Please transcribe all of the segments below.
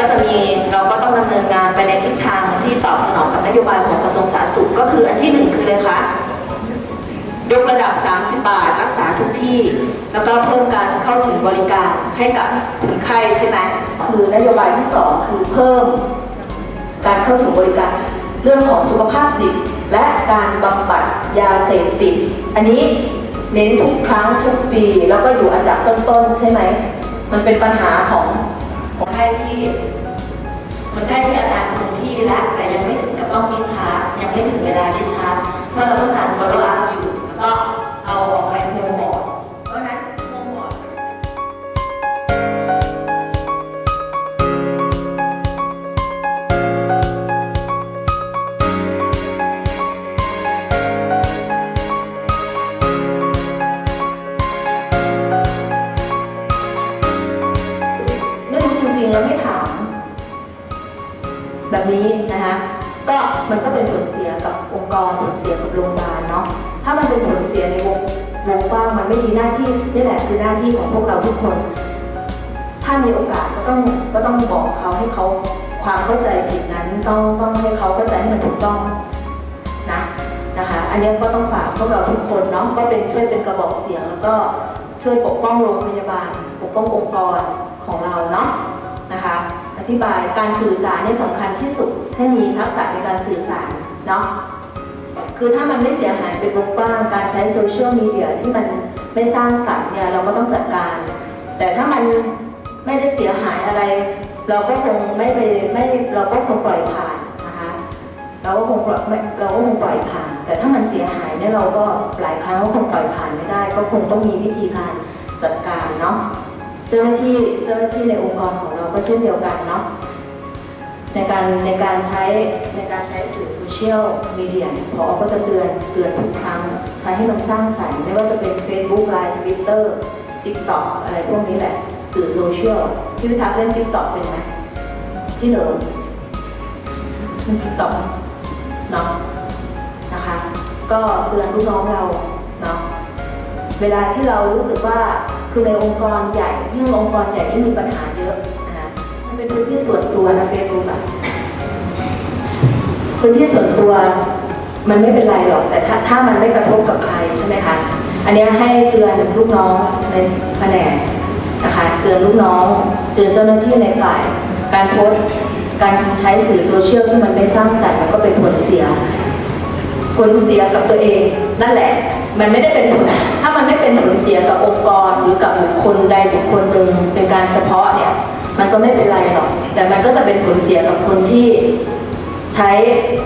็จะมีเราก็ต้องดำเนินงานไปในทิศทางที่ตอบสนองกับนโยบายของกระทรวงสาธารณสุขก็คืออันที่หนึ่งคือเลยคะยกระดับ 30 บาท รักษาทุกที่ แล้วก็เพิ่มการเข้าถึงบริการให้กับคนไข้ใช่ไหมคือนโยบายที่สองคือเพิ่มการเข้าถึงบริการ เรื่องของสุขภาพจิต และการบำบัดยาเสพติด อันนี้เน้นทุกครั้งทุกปี แล้วก็อยู่อันดับต้นๆ ใช่ไหม มันเป็นปัญหาของ คนไข้ที่คนไข้ที่อาการคงที่แล้วแต่ยังไม่ถึงกับต้องมีชาร์จยังไม่ถึงเวลาที่ชาร์จ ก็มันก็เป็นผลเสียกับองค์กรผลเสียกับโรงพยาบาลเนาะถ้ามันเป็นผลเสียในวงวงกว้างมันไม่มีหน้าที่นี่แหละคือหน้าที่ของพวกเราทุกคน ถ้ามีโอกาสก็ต้องก็ต้องบอกเขาให้เขาความเข้าใจผิดนั้นต้องต้องให้เขาเข้าใจให้มันถูกต้องนะนะคะอันนี้ก็ต้องฝากพวกเราทุกคนเนาะก็เป็นช่วยเป็นกระบอกเสียงแล้วก็ช่วยปกป้องโรงพยาบาล ปกป้ององค์กรของเราเนาะ ธิบายการสื่อสารนี่สำคัญที่สุดให้มีทักษะในการสื่อสารเนาะคือถ้ามันไม่เสียหายเป็นวงกว้างการใช้โซเชียลมีเดียที่มันไม่สร้างสรรค์เนี่ยเราก็ต้องจัดการ แต่ถ้ามันไม่ได้เสียหายอะไร เราก็คงไม่ไปไม่เราก็คงปล่อยผ่านนะคะเราก็คงเราก็คงปล่อยผ่าน แต่ถ้ามันเสียหายเนี่ยเราก็หลายครั้งก็คงปล่อยผ่านไม่ได้ ก็คงต้องมีวิธีการจัดการเนาะ เจ้าหน้าที่เจ้าหน้าที่ในองค์กรของเราก็เช่นเดียวกันเนาะในการในการใช้ในการใช้สื่อโซเชียลมีเดียพอก็จะเตือนเตือนทุกครั้ง ใช้ให้มันสร้างสรรค์ไม่ว่าจะเป็น Facebook Line Twitter TikTok อะไรพวกนี้แหละ สื่อโซเชียลพี่พิทักเล่น TikTok เป็นไหมพี่เหนิงเล่น TikTok เนาะนะคะ ก็เตือนลูกน้องเรา เวลาที่เรารู้สึกว่าคือในองค์กรใหญ่ยิ่งองค์กรใหญ่ยิ่งมีปัญหาเยอะนะคะมันเป็นพื้นที่ส่วนตัวนะเฟซบุ๊กอะพื้นที่ส่วนตัวมันไม่เป็นไรหรอกแต่ถ้าถ้ามันไม่กระทบกับใครใช่ไหมคะอันนี้ให้เตือนลูกน้องในแผนกนะคะเตือนลูกน้องเตือนเจ้าหน้าที่ในฝ่าย การโพสการใช้สื่อโซเชียลที่มันไม่สร้างสรรค์มันก็เป็นผลเสียผลเสียกับตัวเองนั่นแหละ มันไม่ได้เป็นผล เป็นผลเสียกับองค์กรหรือกับบุคคลใดบุคคลหนึ่งเป็นการเฉพาะเนี่ยมันก็ไม่เป็นไรหรอกแต่มันก็จะเป็นผลเสียกับคนที่ใช้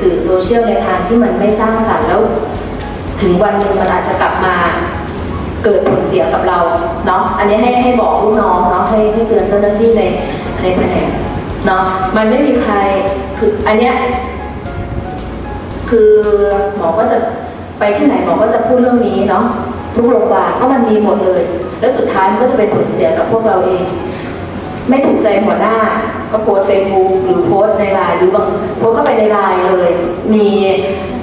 สื่อโซเชียลในทางที่มันไม่สร้างสรรค์แล้ว ถึงวันหนึ่งมันอาจจะกลับมาเกิดผลเสียกับเราเนาะอันนี้ให้ให้บอกลูกน้องเนาะให้ให้เตือนเจ้าหน้าที่ในในแผนกเนาะมันไม่มีใครคืออันเนี้ยคือหมอก็จะไปที่ไหนหมอก็จะพูดเรื่องนี้เนาะ ทุกโรงพยาบาลเพราะมันมีหมดเลย แล้วสุดท้ายมันก็จะเป็นผลเสียกับพวกเราเอง ไม่ถูกใจหัวหน้า ก็โพสเฟซบุ๊กหรือโพสในไลน์หรือบางโพสต์เข้าไปในไลน์เลย มี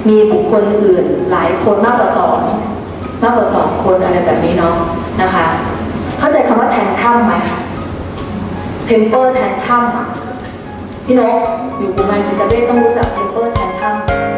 มีบุคคลอื่นหลายคนมากกว่าสองมากกว่าสองคนอะไรแบบนี้เนาะนะคะ เข้าใจคำว่าแทนถ้ำไหมเทมเปอร์แทนถ้ำอะพี่นกอยู่กุมารจิตเวชต้องรู้จักเทมเปอร์